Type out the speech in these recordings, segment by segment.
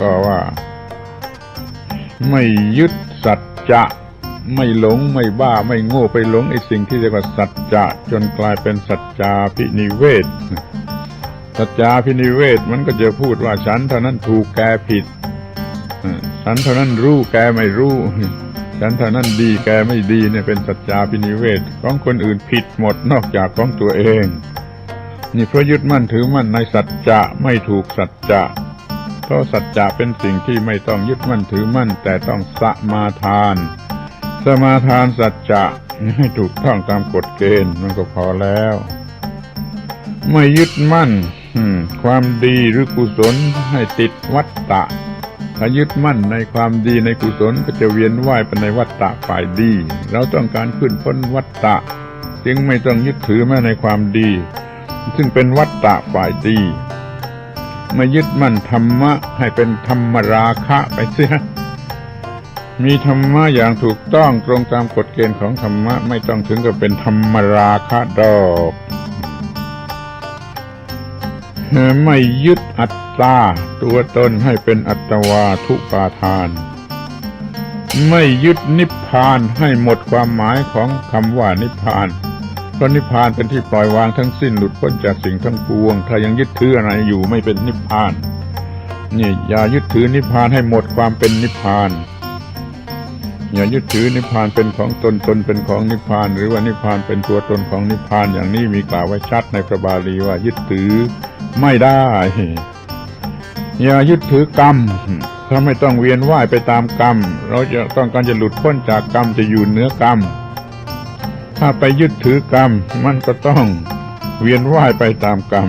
ก็ว่า ไม่ยึดสัจจะไม่หลงไม่บ้าไม่โง่ไปหลงไอ้สิ่งที่เรียกว่าสัจจะจนกลายเป็นสัจจาพินิเวศสัจจาพินิเวศมันก็จะพูดว่าฉันเท่านั้นถูกแกผิดฉันเท่านั้นรู้แกไม่รู้ ฉันเท่านั้นดีแกไม่ดีเนี่ยเป็นสัจจาพินิเวศของคนอื่นผิดหมดนอกจากของตัวเอง นี่เพราะยึดมั่นถือมั่นในสัจจะไม่ถูกสัจจะ เพราะสัจจะเป็นสิ่งที่ไม่ต้องยึดมั่นถือมั่น แต่ต้องสมาทาน สมาทานสัจจะให้ถูกต้องตามกฎเกณฑ์มันก็พอแล้ว ไม่ยึดมั่นความดีหรือกุศลให้ติดวัฏฏะถ้ายึดมั่นในความดีในกุศลก็จะเวียนว่ายไปในวัฏฏะฝ่ายดี เราต้องการขึ้นพ้นวัฏฏะจึงไม่ต้องยึดถือแม้ในความดี ซึ่งเป็นวัฏฏะฝ่ายดี ม่ยึดมั่นธรรมะให้เป็นธรรมราคะไปเสีย มีธรรมะอย่างถูกต้องตรงตามกฎเกณฑ์ของธรรมะไม่ต้องถึงกับเป็นธรรมราคะดอกไม่ยึดอัตตาตัวตนให้เป็นอัตวาทุปาทาน ไม่ยึดนิพพานให้หมดความหมายของคำว่านิพพาน พราะนิพพานเป็นที่ปล่อยวางทั้งสิ้นหลุดพ้นจากสิ่งทั้งปวง ถ้ายังยึดถืออะไรอยู่ไม่เป็นนิพพานนี่อย่ายึดถือนิพพานให้หมดความเป็นนิพพาน อย่ายึดถือนิพพานเป็นของตนตนเป็นของนิพพาน หรือว่านิพพานเป็นตัวตนของนิพพานอย่างนี้มีกล่าวไว้ชัดในพระบาลีว่ายึดถือไม่ได้ อย่ายึดถือกรรมถ้าไม่ต้องเวียนว่ายไปตามกรรม เราจะต้องการจะหลุดพ้นจากกรรมจะอยู่เหนือกรรม ถ้าไปยึดถือกรรม มันก็ต้องเวียนว่ายไปตามกรรม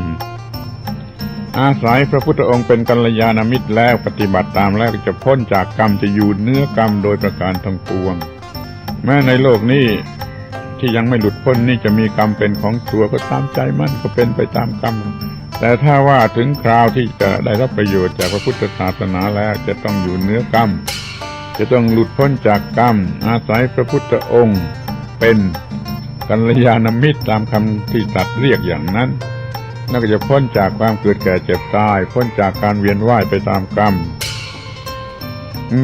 อาศัยพระพุทธองค์เป็นกัลยาณมิตรแล้วปฏิบัติตามแล้วจะพ้นจากกรรมจะอยู่เนื้อกรรมโดยประการทั้งปวง แม้ในโลกนี้ที่ยังไม่หลุดพ้นนี่จะมีกรรมเป็นของตัวก็ตามใจมันก็เป็นไปตามกรรม แต่ถ้าว่าถึงคราวที่จะได้รับประโยชน์จากพระพุทธศาสนาแล้วจะต้องอยู่เนื้อกรรม จะต้องหลุดพ้นจากกรรม อาศัยพระพุทธองค์เป็น กัลยาณมิตรตามคำที่ตัดเรียกอย่างนั้นนั่นก็จะพ้นจากความเกิดแก่เจ็บตาย พ้นจากการเวียนว่ายไปตามกรรม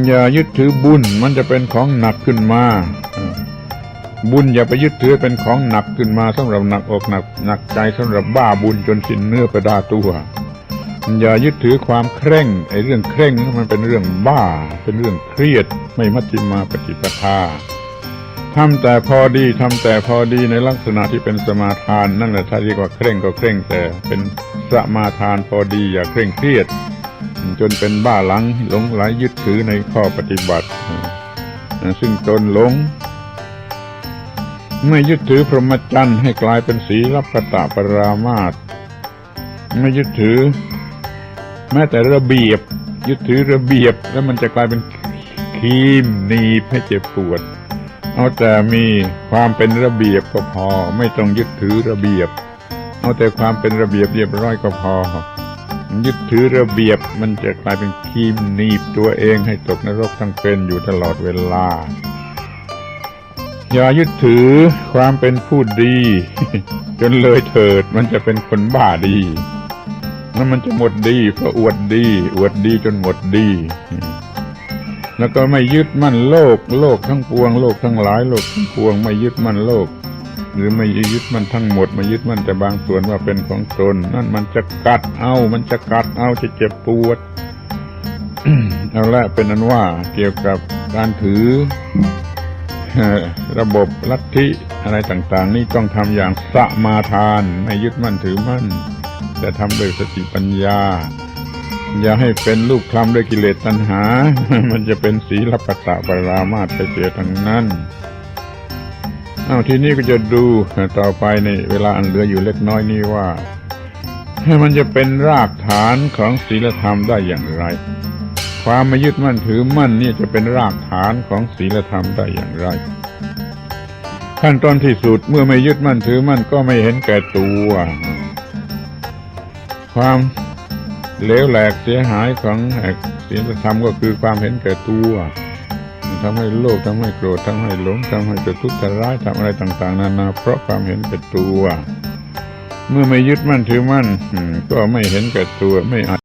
อย่ายึดถือบุญมันจะเป็นของหนักขึ้นมา บุญอย่าไปยึดถือเป็นของหนักขึ้นมาสำหรับหนักอกหนักหนักใจสำหรับบ้าบุญจนสิ้นเนื้อประดาตัว อย่ายึดถือความเคร่งไอ้เรื่องเคร่งมันเป็นเรื่องบ้า เป็นเรื่องเครียดไม่มัชฌิมาปฏิปทา ทำแต่พอดีทำแต่พอดีในลักษณะที่เป็นสมาทาน นั่นแหละถ้าเรียกว่าเคร่งก็เคร่งแต่เป็นสมาทานพอดีอย่าเคร่งเครียด จนเป็นบ้าหลังหลงไหลยึดถือในข้อปฏิบัติ ซึ่งตนหลงไม่ยึดถือพรหมจรรย์ให้กลายเป็นศีลปตะปรามาตไม่ยึดถือ แม้แต่ระเบียบ ยึดถือระเบียบแล้วมันจะกลายเป็นครีมหนีบให้เจ็บปวด เอาแต่มีความเป็นระเบียบก็พอ ไม่ต้องยึดถือระเบียบ เอาแต่ความเป็นระเบียบเรียบร้อยก็พอ ยึดถือระเบียบมันจะกลายเป็นคีมหนีบตัวเองให้ตกนรกทั้งเป็นอยู่ตลอดเวลา อย่ายึดถือความเป็นผู้ดี จนเลยเถิดมันจะเป็นคนบ้าดีแล้วมันจะหมดดีเพราะอวดดี อวดดีจนหมดดี แล้วก็ไม่ยึดมั่นโลก โลกทั้งปวง โลกทั้งหลาย โลกทั้งปวง ไม่ยึดมั่นโลก หรือไม่ยึดมันทั้งหมด ไม่ยึดมันแต่บางส่วนว่าเป็นของตน นั่นมันจะกัดเอา มันจะกัดเอาจะเจ็บปวด เอาละเป็นนั้นว่าเกี่ยวกับการถือระบบลัทธิอะไรต่างๆ นี่ต้องทำอย่างสมาทาน ไม่ยึดมั่นถือมั่น แต่ทำโดยสติปัญญา อย่าให้เป็นลูกคลำด้วยกิเลสตัณหา มันจะเป็นศีลปตะปรามาสไปเสียทั้งนั้นเอาทีนี้ก็จะดูต่อไปในเวลาอันเหลืออยู่เล็กน้อยนี้ว่า ให้มันจะเป็นรากฐานของศีลธรรมได้อย่างไร ความม่ยึดมั่นถือมั่นนี่จะเป็นรากฐานของศีลธรรมได้อย่างไร ขั้นตอนที่สุดเมื่อไม่ยึดมั่นถือมั่นก็ไม่เห็นแก่ตัว ความ เหลวแหลกเสียหายของศีลธรรมก็คือความเห็นแก่ตัวทำให้โลภทำให้โกรธทำให้หลงทำให้จะทุกข์จะร้ายทำอะไรต่าง ๆ นานา เพราะความเห็นแก่ตัว เมื่อไม่ยึดมั่นถือมั่นก็ไม่เห็นแก่ตัวไม่อาจ